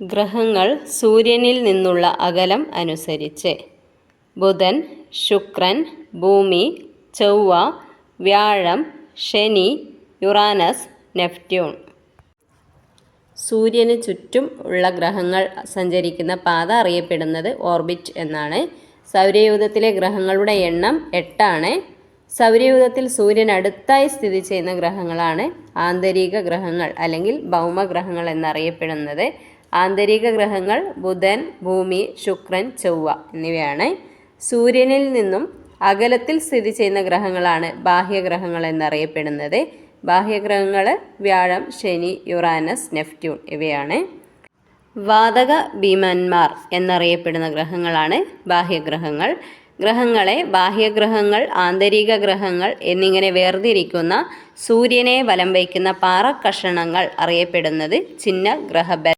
ഗ്രഹങ്ങൾ സൂര്യനിൽ നിന്നുള്ള അകലം അനുസരിച്ച്. ബുധൻ ശുക്രൻ ഭൂമി ചൊവ്വ വ്യാഴം ശനി യുറാനസ് നെപ്റ്റ്യൂൺ. സൂര്യന് ചുറ്റും ഉള്ള ഗ്രഹങ്ങൾ സഞ്ചരിക്കുന്ന പാത അറിയപ്പെടുന്നത് ഓർബിറ്റ് എന്നാണ്. സൗരയൂഥത്തിലെ ഗ്രഹങ്ങളുടെ എണ്ണം എട്ടാണ്. സൗരയൂഥത്തിൽ സൂര്യൻ അടുത്തായി സ്ഥിതി ചെയ്യുന്ന ഗ്രഹങ്ങളാണ് ആന്തരിക ഗ്രഹങ്ങൾ അല്ലെങ്കിൽ ഭൗമഗ്രഹങ്ങൾ എന്നറിയപ്പെടുന്നത്. ആന്തരിക ഗ്രഹങ്ങൾ ബുധൻ ഭൂമി ശുക്രൻ ചൊവ്വ എന്നിവയാണ്. സൂര്യനിൽ നിന്നും അകലത്തിൽ സ്ഥിതി ചെയ്യുന്ന ഗ്രഹങ്ങളാണ് ബാഹ്യഗ്രഹങ്ങൾ എന്നറിയപ്പെടുന്നത്. ബാഹ്യഗ്രഹങ്ങൾ വ്യാഴം ശനി യുറാനസ് നെഫ്റ്റ്യൂൺ ഇവയാണ്. വാതക ഭീമന്മാർ എന്നറിയപ്പെടുന്ന ഗ്രഹങ്ങളാണ് ബാഹ്യഗ്രഹങ്ങൾ. ഗ്രഹങ്ങളെ ബാഹ്യഗ്രഹങ്ങൾ ആന്തരിക ഗ്രഹങ്ങൾ എന്നിങ്ങനെ വേർതിരിക്കുന്ന സൂര്യനെ വലം വയ്ക്കുന്ന പാറക്കഷണങ്ങൾ അറിയപ്പെടുന്നത് ചിഹ്ന ഗ്രഹബൽ